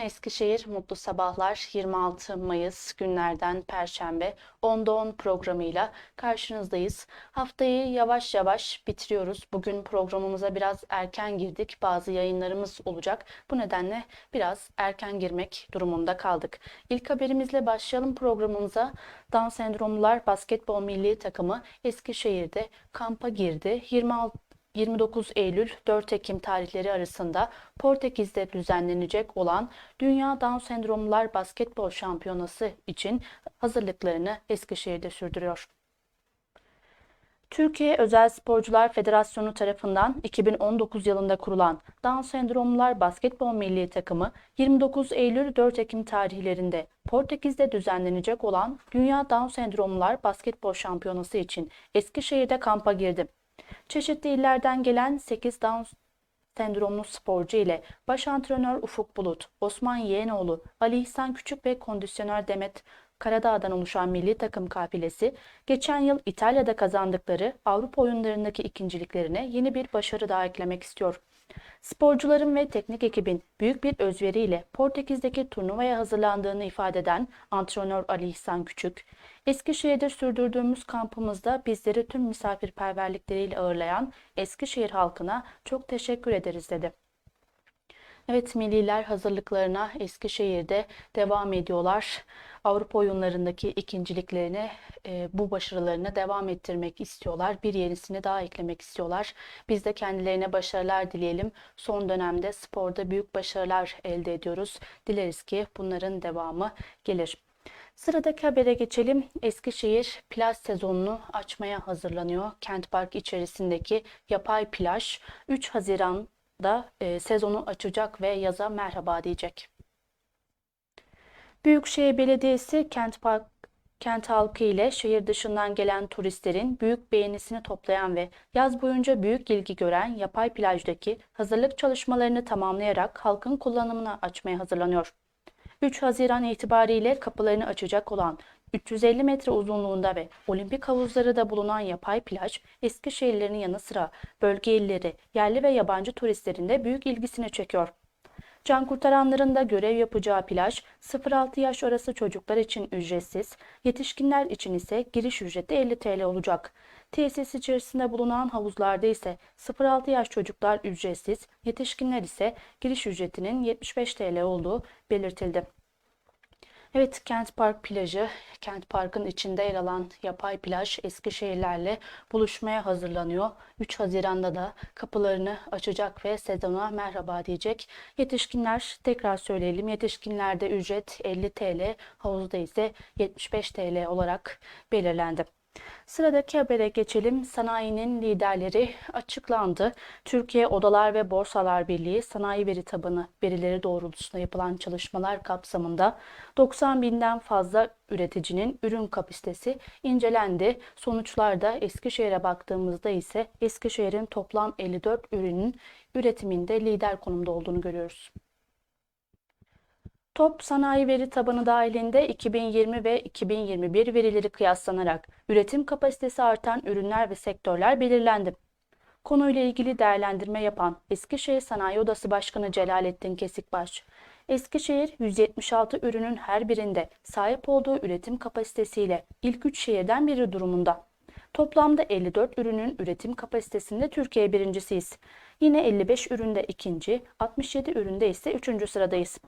Eskişehir Mutlu Sabahlar 26 Mayıs günlerden Perşembe 10'da 10 programıyla karşınızdayız. Haftayı yavaş yavaş bitiriyoruz. Bugün programımıza biraz erken girdik. Bazı yayınlarımız olacak. Bu nedenle biraz erken girmek durumunda kaldık. İlk haberimizle başlayalım programımıza. Down sendromlular basketbol milli takımı Eskişehir'de kampa girdi. 26 29 Eylül 4 Ekim tarihleri arasında Portekiz'de düzenlenecek olan Dünya Down Sendromlular Basketbol Şampiyonası için hazırlıklarını Eskişehir'de sürdürüyor. Türkiye Özel Sporcular Federasyonu tarafından 2019 yılında kurulan Down Sendromlular Basketbol Milli Takımı 29 Eylül 4 Ekim tarihlerinde Portekiz'de düzenlenecek olan Dünya Down Sendromlular Basketbol Şampiyonası için Eskişehir'de kampa girdi. Çeşitli illerden gelen 8 Down sendromlu sporcu ile baş antrenör Ufuk Bulut, Osman Yeğenoğlu, Ali İhsan Küçük ve kondisyoner Demet Karadağ'dan oluşan milli takım kafilesi, geçen yıl İtalya'da kazandıkları Avrupa oyunlarındaki ikinciliklerine yeni bir başarı daha eklemek istiyor. Sporcuların ve teknik ekibin büyük bir özveriyle Portekiz'deki turnuvaya hazırlandığını ifade eden antrenör Ali İhsan Küçük, Eskişehir'de sürdürdüğümüz kampımızda bizleri tüm misafirperverlikleriyle ağırlayan Eskişehir halkına çok teşekkür ederiz dedi. Evet milliler hazırlıklarına Eskişehir'de devam ediyorlar. Avrupa oyunlarındaki ikinciliklerini, e, bu başarılarını devam ettirmek istiyorlar. Bir yenisini daha eklemek istiyorlar. Biz de kendilerine başarılar dileyelim. Son dönemde sporda büyük başarılar elde ediyoruz. Dileriz ki bunların devamı gelir. Sıradaki habere geçelim. Eskişehir plaj sezonunu açmaya hazırlanıyor. Kent Park içerisindeki yapay plaj 3 Haziran'da e, sezonu açacak ve yaza merhaba diyecek. Büyükşehir Belediyesi Kent Park kent halkı ile şehir dışından gelen turistlerin büyük beğenisini toplayan ve yaz boyunca büyük ilgi gören yapay plajdaki hazırlık çalışmalarını tamamlayarak halkın kullanımına açmaya hazırlanıyor. 3 Haziran itibariyle kapılarını açacak olan 350 metre uzunluğunda ve olimpik havuzları da bulunan yapay plaj, Eskişehirlerin yanı sıra bölge illeri, yerli ve yabancı turistlerin de büyük ilgisini çekiyor. Can kurtaranların da görev yapacağı plaj 0-6 yaş arası çocuklar için ücretsiz, yetişkinler için ise giriş ücreti 50 TL olacak. Tesis içerisinde bulunan havuzlarda ise 0-6 yaş çocuklar ücretsiz, yetişkinler ise giriş ücretinin 75 TL olduğu belirtildi. Evet, Kent Park plajı, Kent Park'ın içinde yer alan yapay plaj Eskişehirlerle buluşmaya hazırlanıyor. 3 Haziran'da da kapılarını açacak ve sezona merhaba diyecek. Yetişkinler, tekrar söyleyelim, yetişkinlerde ücret 50 TL, havuzda ise 75 TL olarak belirlendi. Sıradaki habere geçelim. Sanayinin liderleri açıklandı. Türkiye Odalar ve Borsalar Birliği sanayi veri tabanı verileri doğrultusunda yapılan çalışmalar kapsamında 90 binden fazla üreticinin ürün kapasitesi incelendi. Sonuçlarda Eskişehir'e baktığımızda ise Eskişehir'in toplam 54 ürünün üretiminde lider konumda olduğunu görüyoruz. Top sanayi veri tabanı dahilinde 2020 ve 2021 verileri kıyaslanarak üretim kapasitesi artan ürünler ve sektörler belirlendi. Konuyla ilgili değerlendirme yapan Eskişehir Sanayi Odası Başkanı Celalettin Kesikbaş, Eskişehir 176 ürünün her birinde sahip olduğu üretim kapasitesiyle ilk 3 şehirden biri durumunda. Toplamda 54 ürünün üretim kapasitesinde Türkiye birincisiyiz. Yine 55 üründe ikinci, 67 üründe ise üçüncü sıradayız.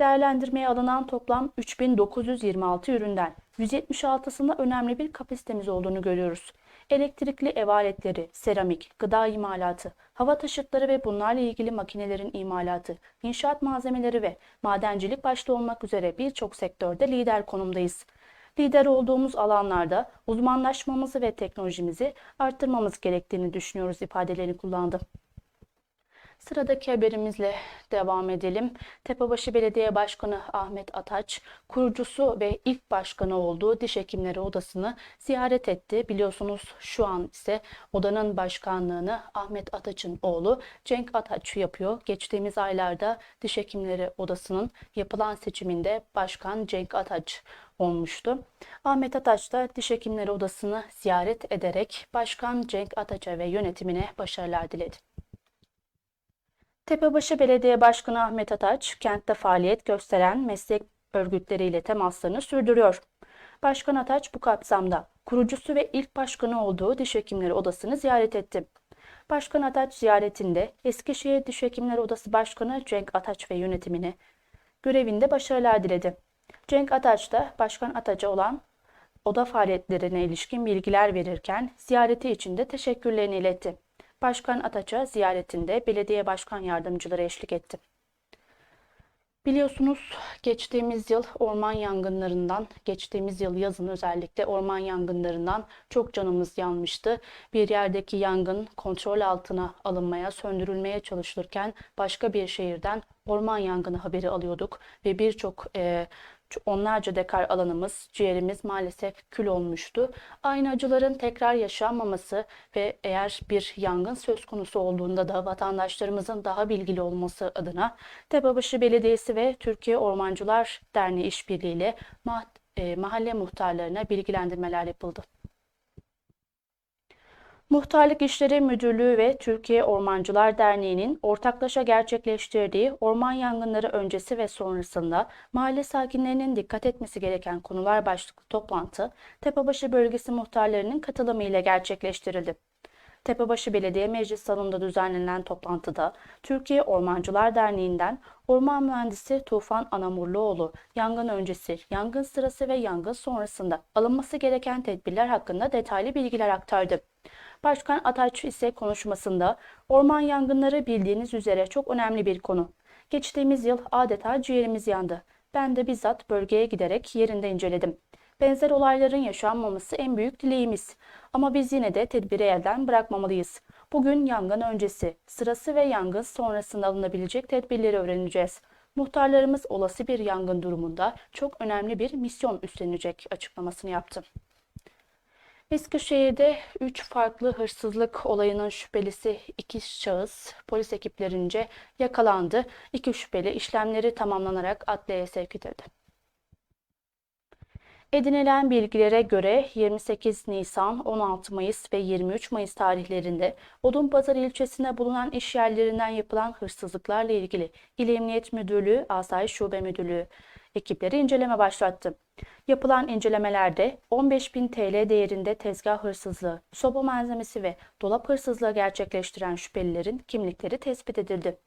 Değerlendirmeye alınan toplam 3926 üründen 176'sında önemli bir kapasitemiz olduğunu görüyoruz. Elektrikli ev aletleri, seramik, gıda imalatı, hava taşıtları ve bunlarla ilgili makinelerin imalatı, inşaat malzemeleri ve madencilik başta olmak üzere birçok sektörde lider konumdayız. Lider olduğumuz alanlarda uzmanlaşmamızı ve teknolojimizi arttırmamız gerektiğini düşünüyoruz ifadelerini kullandı. Sıradaki haberimizle devam edelim. Tepebaşı Belediye Başkanı Ahmet Ataç, kurucusu ve ilk başkanı olduğu Diş Hekimleri Odası'nı ziyaret etti. Biliyorsunuz şu an ise odanın başkanlığını Ahmet Ataç'ın oğlu Cenk Ataç yapıyor. Geçtiğimiz aylarda Diş Hekimleri Odası'nın yapılan seçiminde Başkan Cenk Ataç olmuştu. Ahmet Ataç da Diş Hekimleri Odası'nı ziyaret ederek Başkan Cenk Ataç'a ve yönetimine başarılar diledi. Tepebaşı Belediye Başkanı Ahmet Ataç, kentte faaliyet gösteren meslek örgütleriyle temaslarını sürdürüyor. Başkan Ataç bu kapsamda kurucusu ve ilk başkanı olduğu Diş Hekimleri Odası'nı ziyaret etti. Başkan Ataç ziyaretinde Eskişehir Diş Hekimleri Odası Başkanı Cenk Ataç ve yönetimine görevinde başarılar diledi. Cenk Ataç da Başkan Ataç'a olan oda faaliyetlerine ilişkin bilgiler verirken ziyareti için de teşekkürlerini iletti. Başkan Ataç'a ziyaretinde belediye başkan yardımcıları eşlik etti. Biliyorsunuz geçtiğimiz yıl orman yangınlarından, geçtiğimiz yıl yazın özellikle orman yangınlarından çok canımız yanmıştı. Bir yerdeki yangın kontrol altına alınmaya, söndürülmeye çalışılırken başka bir şehirden orman yangını haberi alıyorduk ve birçok e, onlarca dekar alanımız, ciğerimiz maalesef kül olmuştu. Aynı acıların tekrar yaşanmaması ve eğer bir yangın söz konusu olduğunda da vatandaşlarımızın daha bilgili olması adına Tepebaşı Belediyesi ve Türkiye Ormancılar Derneği işbirliğiyle e, mahalle muhtarlarına bilgilendirmeler yapıldı. Muhtarlık İşleri Müdürlüğü ve Türkiye Ormancılar Derneği'nin ortaklaşa gerçekleştirdiği orman yangınları öncesi ve sonrasında mahalle sakinlerinin dikkat etmesi gereken konular başlıklı toplantı Tepebaşı Bölgesi muhtarlarının katılımıyla gerçekleştirildi. Tepebaşı Belediye Meclis Salonu'nda düzenlenen toplantıda Türkiye Ormancılar Derneği'nden Orman Mühendisi Tufan Anamurluoğlu yangın öncesi, yangın sırası ve yangın sonrasında alınması gereken tedbirler hakkında detaylı bilgiler aktardı. Başkan Ataç ise konuşmasında orman yangınları bildiğiniz üzere çok önemli bir konu. Geçtiğimiz yıl adeta ciğerimiz yandı. Ben de bizzat bölgeye giderek yerinde inceledim. Benzer olayların yaşanmaması en büyük dileğimiz. Ama biz yine de tedbiri elden bırakmamalıyız. Bugün yangın öncesi, sırası ve yangın sonrasında alınabilecek tedbirleri öğreneceğiz. Muhtarlarımız olası bir yangın durumunda çok önemli bir misyon üstlenecek açıklamasını yaptı. Eskişehir'de 3 farklı hırsızlık olayının şüphelisi iki şahıs polis ekiplerince yakalandı. İki şüpheli işlemleri tamamlanarak adliyeye sevk edildi. Edinilen bilgilere göre 28 Nisan, 16 Mayıs ve 23 Mayıs tarihlerinde Odunpazarı ilçesinde bulunan iş yerlerinden yapılan hırsızlıklarla ilgili İl Emniyet Müdürlüğü, Asayiş Şube Müdürlüğü ekipleri inceleme başlattı. Yapılan incelemelerde 15.000 TL değerinde tezgah hırsızlığı, soba malzemesi ve dolap hırsızlığı gerçekleştiren şüphelilerin kimlikleri tespit edildi.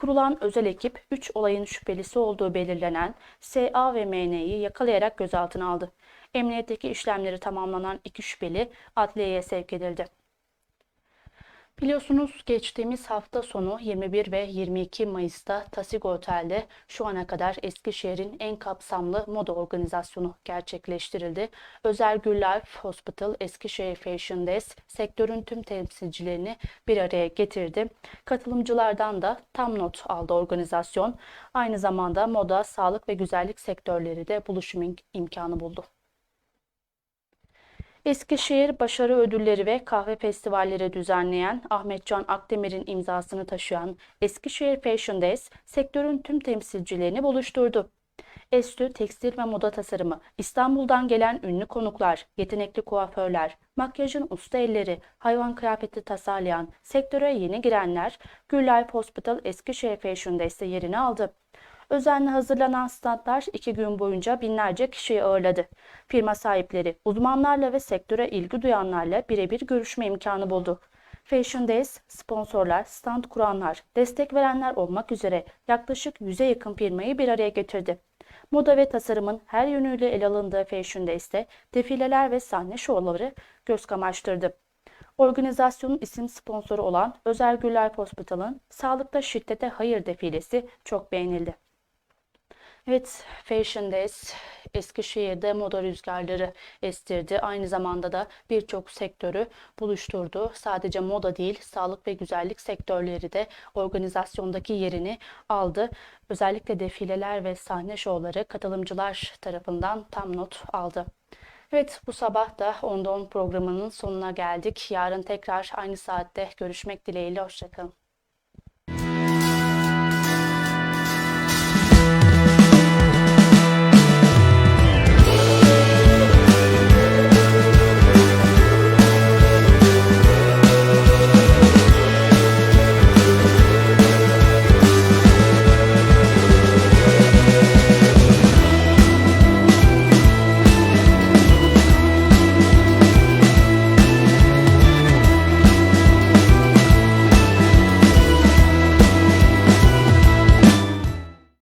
Kurulan özel ekip 3 olayın şüphelisi olduğu belirlenen SA ve MN'yi yakalayarak gözaltına aldı. Emniyetteki işlemleri tamamlanan iki şüpheli adliyeye sevk edildi. Biliyorsunuz geçtiğimiz hafta sonu 21 ve 22 Mayıs'ta Tasig Otel'de şu ana kadar Eskişehir'in en kapsamlı moda organizasyonu gerçekleştirildi. Özel Gül Life Hospital Eskişehir Fashion Days sektörün tüm temsilcilerini bir araya getirdi. Katılımcılardan da tam not aldı organizasyon. Aynı zamanda moda, sağlık ve güzellik sektörleri de buluşum imkanı buldu. Eskişehir Başarı Ödülleri ve Kahve Festivalleri düzenleyen Ahmetcan Akdemir'in imzasını taşıyan Eskişehir Fashion Days sektörün tüm temsilcilerini buluşturdu. Estü Tekstil ve Moda Tasarımı, İstanbul'dan gelen ünlü konuklar, yetenekli kuaförler, makyajın usta elleri, hayvan kıyafeti tasarlayan, sektöre yeni girenler Gül Life Hospital Eskişehir Fashion Days'te yerini aldı. Özenle hazırlanan standlar iki gün boyunca binlerce kişiyi ağırladı. Firma sahipleri, uzmanlarla ve sektöre ilgi duyanlarla birebir görüşme imkanı buldu. Fashion Days, sponsorlar, stand kuranlar, destek verenler olmak üzere yaklaşık 100'e yakın firmayı bir araya getirdi. Moda ve tasarımın her yönüyle ele alındığı Fashion Days'te defileler ve sahne şovları göz kamaştırdı. Organizasyonun isim sponsoru olan Özel Güller Hospital'ın Sağlıkta Şiddete Hayır defilesi çok beğenildi. Evet, Fashion Days Eskişehir'de moda rüzgarları estirdi. Aynı zamanda da birçok sektörü buluşturdu. Sadece moda değil, sağlık ve güzellik sektörleri de organizasyondaki yerini aldı. Özellikle defileler ve sahne şovları katılımcılar tarafından tam not aldı. Evet bu sabah da Onda 10 programının sonuna geldik. Yarın tekrar aynı saatte görüşmek dileğiyle. Hoşçakalın.